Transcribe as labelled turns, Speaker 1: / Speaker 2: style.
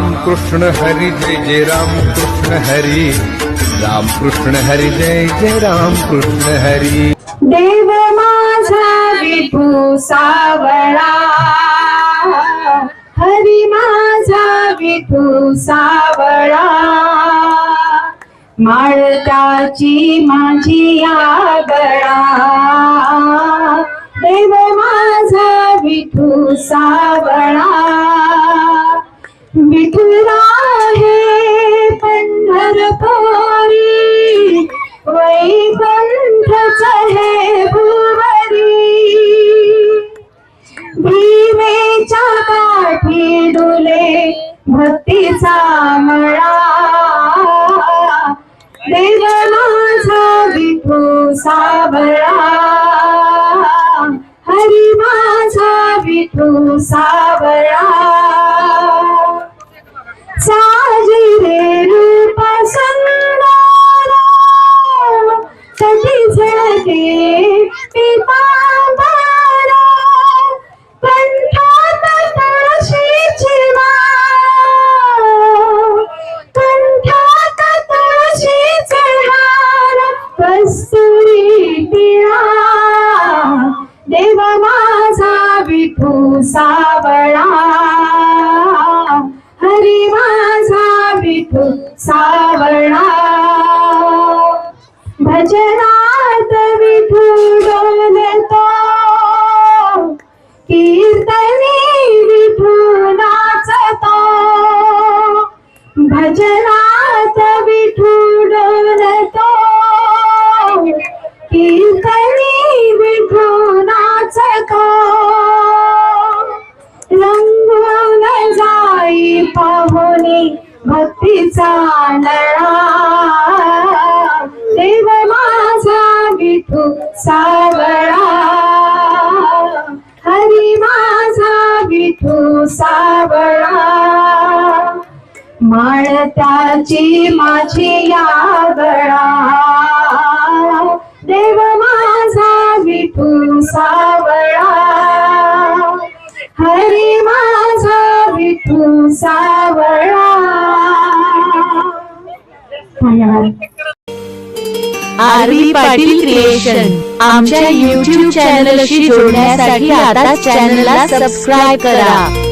Speaker 1: राम कृष्ण हरी जय जय राम कृष्ण हरी। राम कृष्ण हरी जय जय राम कृष्ण हरी।
Speaker 2: देव माझा विभू सावळा। हरी माझा विठू सावळा। माळकाची माझी आगळा देव माझा विठू सावळा। भक्तीचा मळा. देव माझा विठू सावळा. हरी माझा विठू सावळा. कस्तुरी देव माझा विठू सावळा. हरी माझा विठू सावळा. भजनात विठू डोलतो कीर्तनी विठू नाचतो. भजना जाई पाहुनी भक्तीचा नळा. देव माझा विठू सावळा. हरी माझा विठू सावळा. माळताची माझी यावळा देव माझा विठू सावळा. सावळा.
Speaker 3: आरवी पाटील क्रिएशन. आमच्या युट्यूब चॅनलशी जोडण्यासाठी आता चॅनलला सबस्क्राईब करा.